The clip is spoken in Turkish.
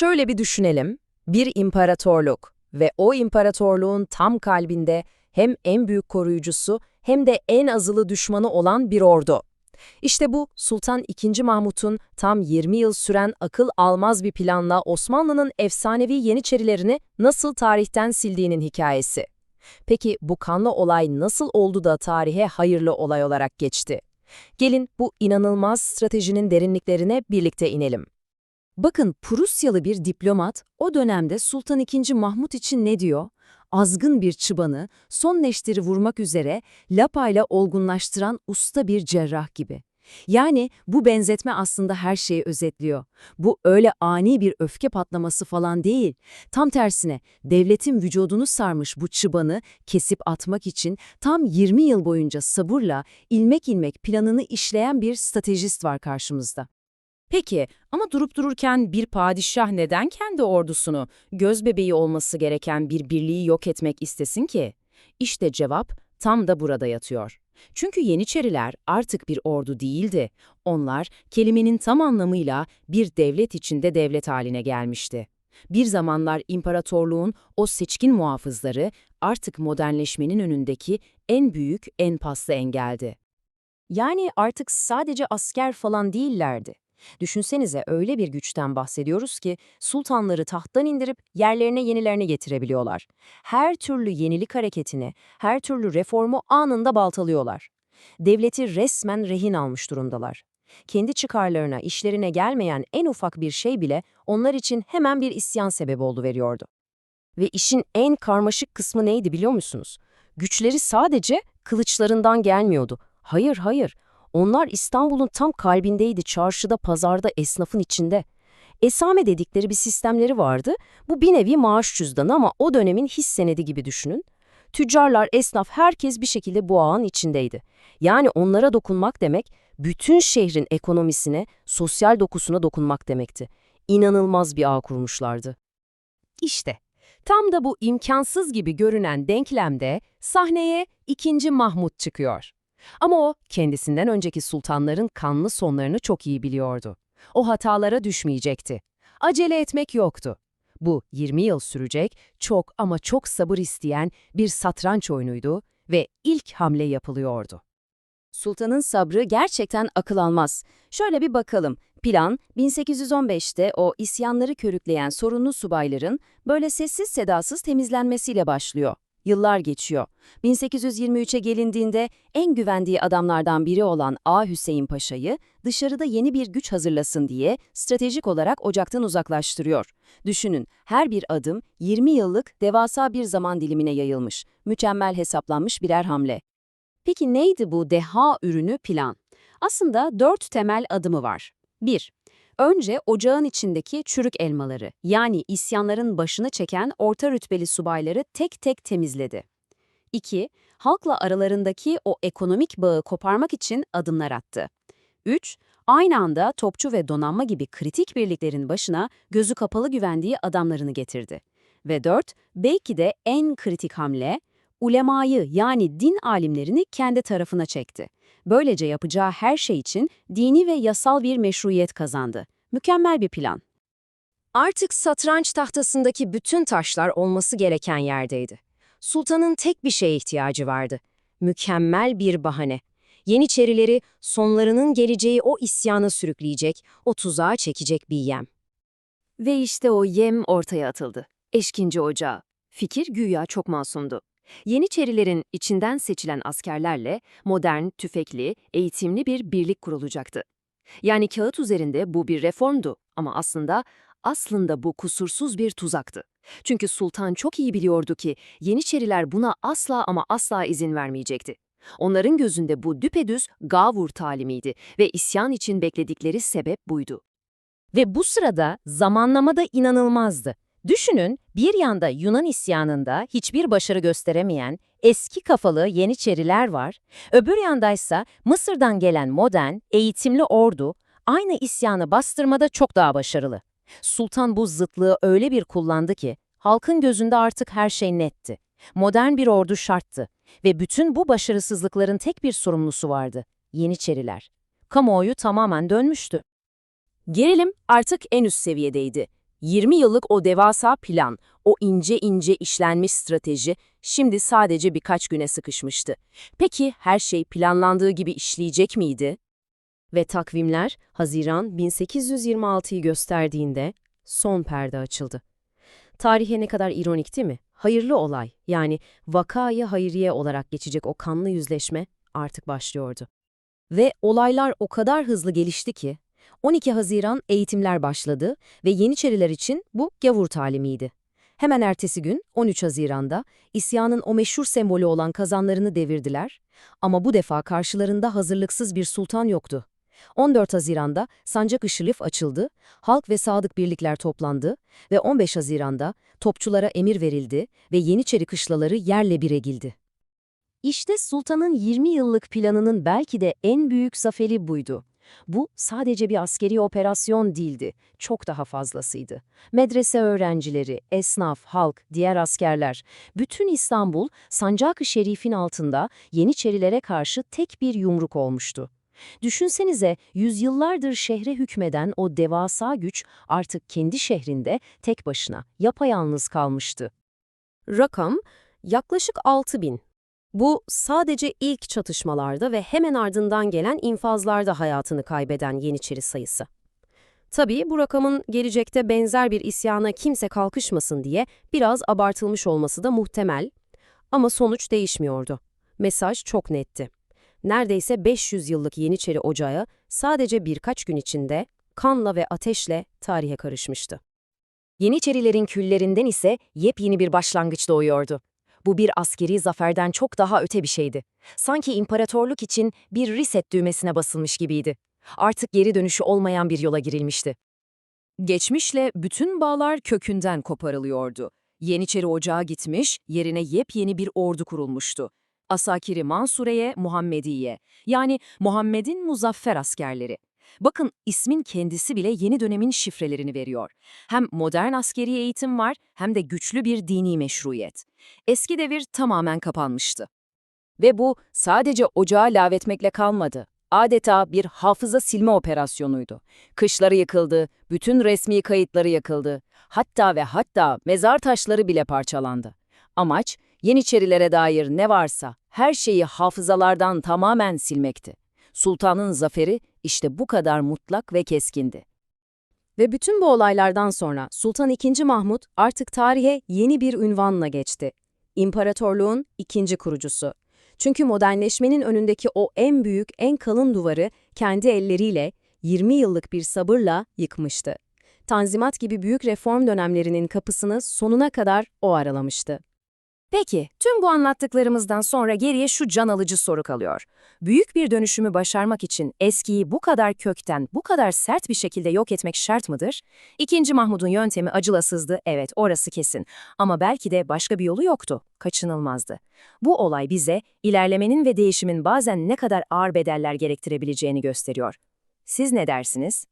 Şöyle bir düşünelim. Bir imparatorluk ve o imparatorluğun tam kalbinde hem en büyük koruyucusu hem de en azılı düşmanı olan bir ordu. İşte bu Sultan II. Mahmut'un tam 20 yıl süren akıl almaz bir planla Osmanlı'nın efsanevi Yeniçerilerini nasıl tarihten sildiğinin hikayesi. Peki bu kanlı olay nasıl oldu da tarihe hayırlı olay olarak geçti? Gelin bu inanılmaz stratejinin derinliklerine birlikte inelim. Bakın Prusyalı bir diplomat o dönemde Sultan II. Mahmut için ne diyor? Azgın bir çıbanı son neşteri vurmak üzere lapayla olgunlaştıran usta bir cerrah gibi. Yani bu benzetme aslında her şeyi özetliyor. Bu öyle ani bir öfke patlaması falan değil. Tam tersine devletin vücudunu sarmış bu çıbanı kesip atmak için tam 20 yıl boyunca sabırla ilmek ilmek planını işleyen bir stratejist var karşımızda. Peki ama durup dururken bir padişah neden kendi ordusunu, gözbebeği olması gereken bir birliği yok etmek istesin ki? İşte cevap tam da burada yatıyor. Çünkü Yeniçeriler artık bir ordu değildi. Onlar kelimenin tam anlamıyla bir devlet içinde devlet haline gelmişti. Bir zamanlar imparatorluğun o seçkin muhafızları artık modernleşmenin önündeki en büyük, en paslı engeldi. Yani artık sadece asker falan değillerdi. Düşünsenize öyle bir güçten bahsediyoruz ki sultanları tahttan indirip yerlerine yenilerini getirebiliyorlar. Her türlü yenilik hareketini, her türlü reformu anında baltalıyorlar. Devleti resmen rehin almış durumdalar. Kendi çıkarlarına, işlerine gelmeyen en ufak bir şey bile onlar için hemen bir isyan sebebi oldu veriyordu. Ve işin en karmaşık kısmı neydi biliyor musunuz? Güçleri sadece kılıçlarından gelmiyordu. Hayır, hayır. Onlar İstanbul'un tam kalbindeydi, çarşıda, pazarda, esnafın içinde. Esame dedikleri bir sistemleri vardı. Bu bir nevi maaş cüzdanı ama o dönemin his senedi gibi düşünün. Tüccarlar, esnaf, herkes bir şekilde bu ağın içindeydi. Yani onlara dokunmak demek, bütün şehrin ekonomisine, sosyal dokusuna dokunmak demekti. İnanılmaz bir ağ kurmuşlardı. İşte, tam da bu imkansız gibi görünen denklemde sahneye 2. Mahmut çıkıyor. Ama o, kendisinden önceki sultanların kanlı sonlarını çok iyi biliyordu. O hatalara düşmeyecekti. Acele etmek yoktu. Bu 20 yıl sürecek, çok ama çok sabır isteyen bir satranç oyunuydu ve ilk hamle yapılıyordu. Sultanın sabrı gerçekten akıl almaz. Şöyle bir bakalım. Plan, 1815'te o isyanları körükleyen sorunlu subayların böyle sessiz sedasız temizlenmesiyle başlıyor. Yıllar geçiyor. 1823'e gelindiğinde en güvendiği adamlardan biri olan A. Hüseyin Paşa'yı dışarıda yeni bir güç hazırlasın diye stratejik olarak ocaktan uzaklaştırıyor. Düşünün, her bir adım 20 yıllık devasa bir zaman dilimine yayılmış, mükemmel hesaplanmış birer hamle. Peki neydi bu deha ürünü plan? Aslında dört temel adımı var. 1. Önce ocağın içindeki çürük elmaları, yani isyanların başını çeken orta rütbeli subayları tek tek temizledi. 2. Halkla aralarındaki o ekonomik bağı koparmak için adımlar attı. 3. Aynı anda topçu ve donanma gibi kritik birliklerin başına gözü kapalı güvendiği adamlarını getirdi. Ve 4. Belki de en kritik hamle, ulemayı yani din alimlerini kendi tarafına çekti. Böylece yapacağı her şey için dini ve yasal bir meşruiyet kazandı. Mükemmel bir plan. Artık satranç tahtasındaki bütün taşlar olması gereken yerdeydi. Sultanın tek bir şeye ihtiyacı vardı. Mükemmel bir bahane. Yeniçerileri sonlarının geleceği o isyana sürükleyecek, o tuzağa çekecek bir yem. Ve işte o yem ortaya atıldı. Eşkinci Ocağı. Fikir güya çok masumdu. Yeniçerilerin içinden seçilen askerlerle modern, tüfekli, eğitimli bir birlik kurulacaktı. Yani kağıt üzerinde bu bir reformdu ama aslında aslında bu kusursuz bir tuzaktı. Çünkü sultan çok iyi biliyordu ki Yeniçeriler buna asla ama asla izin vermeyecekti. Onların gözünde bu düpedüz gavur talimiydi ve isyan için bekledikleri sebep buydu. Ve bu sırada zamanlama da inanılmazdı. Düşünün, bir yanda Yunan isyanında hiçbir başarı gösteremeyen eski kafalı Yeniçeriler var, öbür yandaysa Mısır'dan gelen modern, eğitimli ordu aynı isyanı bastırmada çok daha başarılı. Sultan bu zıtlığı öyle bir kullandı ki, halkın gözünde artık her şey netti. Modern bir ordu şarttı ve bütün bu başarısızlıkların tek bir sorumlusu vardı, Yeniçeriler. Kamuoyu tamamen dönmüştü. Gerilim artık en üst seviyedeydi. 20 yıllık o devasa plan, o ince ince işlenmiş strateji şimdi sadece birkaç güne sıkışmıştı. Peki her şey planlandığı gibi işleyecek miydi? Ve takvimler Haziran 1826'yı gösterdiğinde son perde açıldı. Tarihe ne kadar ironik değil mi? Hayırlı olay, yani vakayı hayriye olarak geçecek o kanlı yüzleşme artık başlıyordu. Ve olaylar o kadar hızlı gelişti ki, 12 Haziran eğitimler başladı ve Yeniçeriler için bu gavur talimiydi. Hemen ertesi gün 13 Haziran'da isyanın o meşhur sembolü olan kazanlarını devirdiler ama bu defa karşılarında hazırlıksız bir sultan yoktu. 14 Haziran'da sancak ışılif açıldı, halk ve sadık birlikler toplandı ve 15 Haziran'da topçulara emir verildi ve Yeniçeri kışlaları yerle bir egildi. İşte sultanın 20 yıllık planının belki de en büyük zaferi buydu. Bu sadece bir askeri operasyon değildi, çok daha fazlasıydı. Medrese öğrencileri, esnaf, halk, diğer askerler, bütün İstanbul sancak-ı şerifin altında Yeniçerilere karşı tek bir yumruk olmuştu. Düşünsenize yüzyıllardır şehre hükmeden o devasa güç artık kendi şehrinde tek başına yapayalnız kalmıştı. Rakam yaklaşık 6 bin. Bu sadece ilk çatışmalarda ve hemen ardından gelen infazlarda hayatını kaybeden Yeniçeri sayısı. Tabii bu rakamın gelecekte benzer bir isyana kimse kalkışmasın diye biraz abartılmış olması da muhtemel. Ama sonuç değişmiyordu. Mesaj çok netti. Neredeyse 500 yıllık Yeniçeri ocağı sadece birkaç gün içinde kanla ve ateşle tarihe karışmıştı. Yeniçerilerin küllerinden ise yepyeni bir başlangıç doğuyordu. Bu bir askeri zaferden çok daha öte bir şeydi. Sanki imparatorluk için bir reset düğmesine basılmış gibiydi. Artık geri dönüşü olmayan bir yola girilmişti. Geçmişle bütün bağlar kökünden koparılıyordu. Yeniçeri Ocağı gitmiş, yerine yepyeni bir ordu kurulmuştu. Asakiri Mansure'ye Muhammediye, yani Muhammed'in muzaffer askerleri. Bakın ismin kendisi bile yeni dönemin şifrelerini veriyor. Hem modern askeri eğitim var hem de güçlü bir dini meşruiyet. Eski devir tamamen kapanmıştı. Ve bu sadece ocağı lağvetmekle kalmadı. Adeta bir hafıza silme operasyonuydu. Kışları yıkıldı, bütün resmi kayıtları yakıldı. Hatta ve hatta mezar taşları bile parçalandı. Amaç, Yeniçerilere dair ne varsa her şeyi hafızalardan tamamen silmekti. Sultanın zaferi işte bu kadar mutlak ve keskindi. Ve bütün bu olaylardan sonra Sultan II. Mahmut artık tarihe yeni bir ünvanla geçti. İmparatorluğun ikinci kurucusu. Çünkü modernleşmenin önündeki o en büyük, en kalın duvarı kendi elleriyle 20 yıllık bir sabırla yıkmıştı. Tanzimat gibi büyük reform dönemlerinin kapısını sonuna kadar o aralamıştı. Peki, tüm bu anlattıklarımızdan sonra geriye şu can alıcı soru kalıyor. Büyük bir dönüşümü başarmak için eskiyi bu kadar kökten, bu kadar sert bir şekilde yok etmek şart mıdır? İkinci Mahmud'un yöntemi acılasızdı, evet orası kesin. Ama belki de başka bir yolu yoktu, kaçınılmazdı. Bu olay bize ilerlemenin ve değişimin bazen ne kadar ağır bedeller gerektirebileceğini gösteriyor. Siz ne dersiniz?